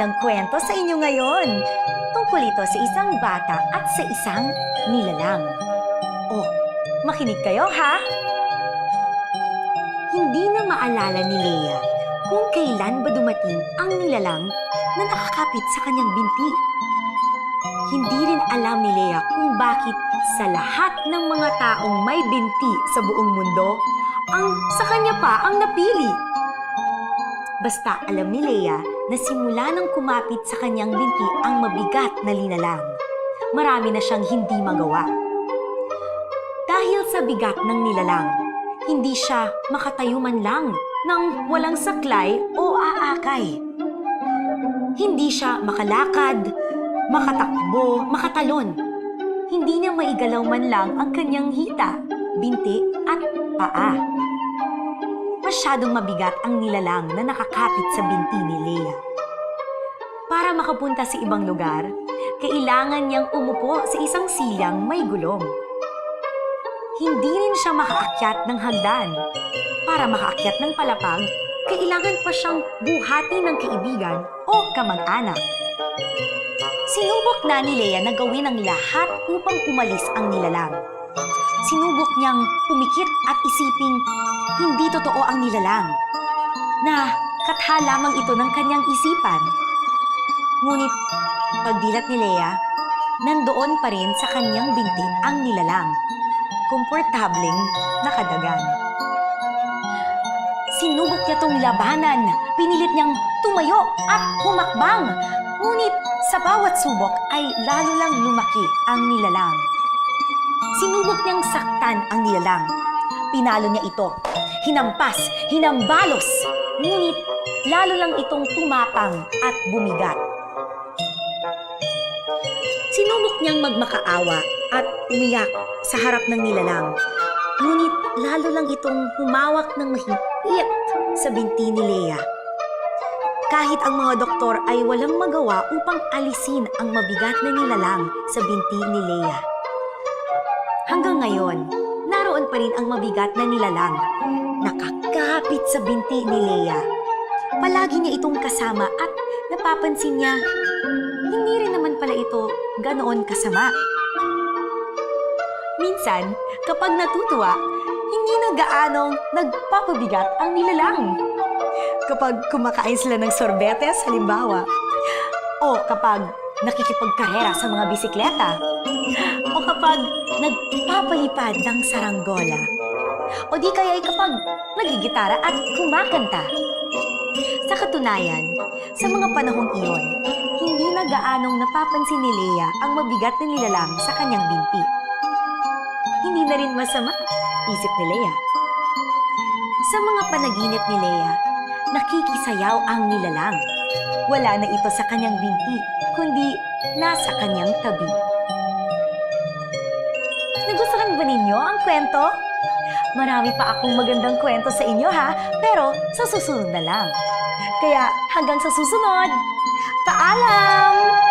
sa inyo ngayon. Tungkol ito sa isang bata at sa isang nilalang. Oh, makinig kayo ha! Hindi na maalala ni Leia kung kailan ba dumating ang nilalang na nakakapit sa kanyang binti. Hindi rin alam ni Leia kung bakit sa lahat ng mga taong may binti sa buong mundo, ang sa kanya pa ang napili. Basta alam ni Leia na simula nang kumapit sa kanyang binti ang mabigat na linalang. Marami na siyang hindi magawa. Dahil sa bigat ng nilalang, hindi siya makatayo man lang ng walang saklay o aakay. Hindi siya makalakad, makatakbo, makatalon. Hindi niya maigalaw man lang ang kanyang hita, binti at paa. Masyadong mabigat ang nilalang na nakakapit sa binti ni Leia. Para makapunta sa ibang lugar, kailangan niyang umupo sa isang silyang may gulong. Hindi rin siya makaakyat ng hagdan. Para makaakyat ng palapag, kailangan pa siyang buhati ng kaibigan o kamag-anak. Sinubok na ni Leia na gawin ang lahat upang umalis ang nilalang. Sinubok niyang pumikit at isiping hindi totoo ang nilalang. Na katha lamang ito ng kanyang isipan. Ngunit pagdilat ni Leia, nandoon pa rin sa kanyang binti ang nilalang. Komportableng nakadagan. Sinubok niya tong labanan. Pinilit niyang tumayo at humakbang. Ngunit sa bawat subok ay lalo lang lumaki ang nilalang. Sinubok niyang saktan ang nilalang. Pinalo niya ito. Hinampas, hinambalos. Ngunit lalo lang itong tumapang at bumigat. Sinubok niyang magmakaawa at umiyak sa harap ng nilalang. Ngunit lalo lang itong humawak ng mahigpit sa binti ni Leia. Kahit ang mga doktor ay walang magawa upang alisin ang mabigat na nilalang sa binti ni Leia. Hanggang ngayon, naroon pa rin ang mabigat na nilalang. Nakakapit sa binti ni Leia. Palagi niya itong kasama at napapansin niya, hindi rin naman pala ito ganoon kasama. Minsan, kapag natutuwa, hindi na gaanong nagpapabigat ang nilalang. Kapag kumakain sila ng sorbetes, halimbawa, o kapag nakikipagkarera sa mga bisikleta, o kapag nagpapalipad ng saranggola, o di kaya ay kapag nagigitara at kumakanta. Sa katunayan, sa mga panahong iyon, hindi na gaanong napapansin ni Leia ang mabigat na nilalang sa kanyang binti. Hindi na rin masama, isip ni Leia. Sa mga panaginip ni Leia, nakikisayaw ang nilalang. Wala na ito sa kanyang binti, kundi nasa kanyang tabi. Nagustuhan ba ninyo ang kwento? Marami pa akong magandang kwento sa inyo ha, pero sa susunod na lang. Kaya hanggang sa susunod, paalam!